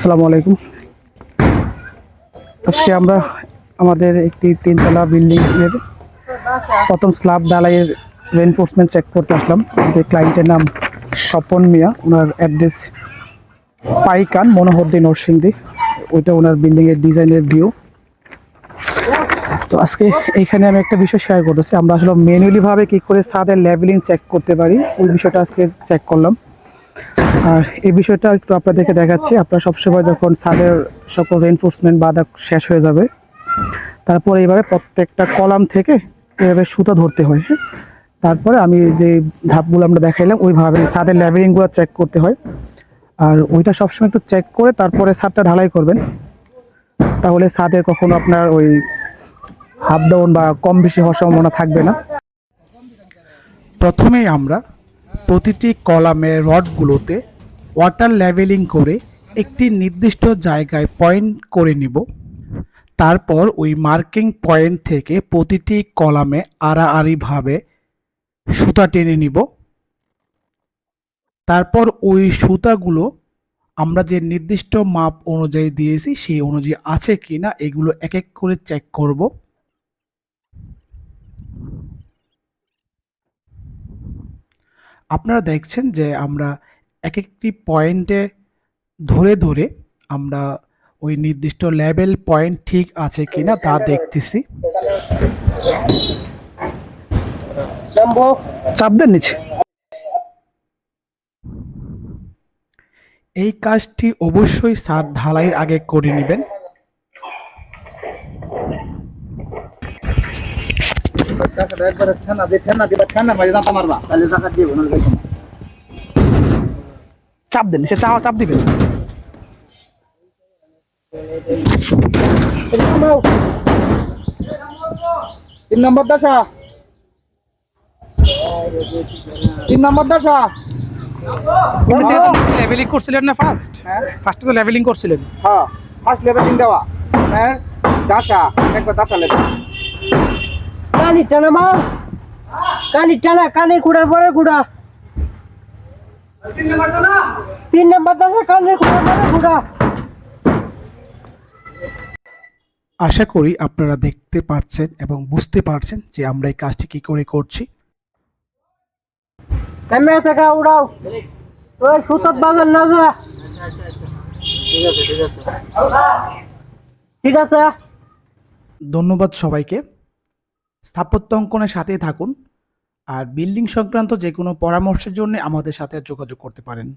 আসসালামু আলাইকুম। আজকে আমরা আমাদের একটি তিনতলা বিল্ডিং এর প্রথম স্ল্যাব ডালাইয়ের রেনফোর্সমেন্ট চেক করতে আসলাম। যে ক্লায়েন্টের নাম স্বপন মিয়া। ওনার অ্যাড্রেস পাইকান মনোহরদি নরসিংদী। ওইটা ওনার বিল্ডিং এর ডিজাইনের ভিউ তো আজকে এইখানে আমি একটা বিষয় শেয়ার করতেছি। আমরা আসলে ম্যানুয়ালি ভাবে কি করে সাদের লেভেলিং চেক করতে পারি? ওই বিষয়টা আজকে চেক করলাম। আর এই বিষয়টা একটু আপনাদেরকে দেখাচ্ছি। আপনারা সবসময় যখন ছাদের সকল রেনফোর্সমেন্ট বাধা শেষ হয়ে যাবে, তারপরে এইভাবে প্রত্যেকটা কলাম থেকে এভাবে সুতা ধরতে হয় হ্যাঁ? তারপরে আমি যে ধাপগুলো আমরা দেখাইলাম, ওইভাবে ছাদের লেভেলিংগুলো চেক করতে হয়। আর ওইটা সবসময় একটু চেক করে তারপরে ছাদটা ঢালাই করবেন। তাহলে ছাদে কখনো আপনার ওই হাফ ডাউন বা কম বেশি হওয়ার সম্ভাবনা থাকবে না। প্রথমেই আমরা প্রতিটি কলামের রডগুলোতে ওয়াটার লেভেলিং করে একটি নির্দিষ্ট জায়গায় পয়েন্ট করে নিব। তারপর ওই মার্কিং পয়েন্ট থেকে প্রতিটি কলামে আড়াআড়িভাবে সুতা টেনে নিব। তারপর ওই সুতাগুলো আমরা যে নির্দিষ্ট মাপ অনুযায়ী দিয়েছি, সেই অনুযায়ী আছে কিনা এগুলো এক এক করে চেক করব। আপনারা দেখছেন যে আমরা এক একটি পয়েন্টে ধরে ধরে আমরা ওই নির্দিষ্ট লেভেল পয়েন্ট ঠিক আছে কিনা তা দেখতেছি। চাপ দেন নিচে। এই কাজটি অবশ্যই সার ঢালাইয়ের আগে করে নেবেন। ঠান্ডা দিয়ে ঠান্ডা দিবা মাঝে দাঁতা মারবা। তাহলে টাকা দিয়ে না চাপ দেন সে চাপ চাপ দিবেন। তিন নম্বর দশা। তিন নম্বর দশা। লেভেলিং করছিলেন না ফার্স্ট হ্যাঁ। ফার্স্টে তো লেভেলিং করছিলেন। হ্যাঁ ফার্স্ট লেভেলিং দেওয়া। হ্যাঁ দশা একবার দশা লেভেল কানি টানা মা। কানি টানা কানে কুড়ার পরে কুড়া তিন নম্বর আশা করি আপনারা দেখতে পারছেন এবং বুঝতে পারছেন যে আমরা এই কাজটি কি করে করছি। এমএ থেকে উড়াও। ওই সুতত বাজার না যা। ঠিক আছে। ধন্যবাদ সবাইকে। স্থাপত্য অঙ্কনের সাথেই থাকুন। আর বিল্ডিং সংক্রান্ত যে কোনো পরামর্শের জন্য আমাদের সাথে যোগাযোগ করতে পারেন।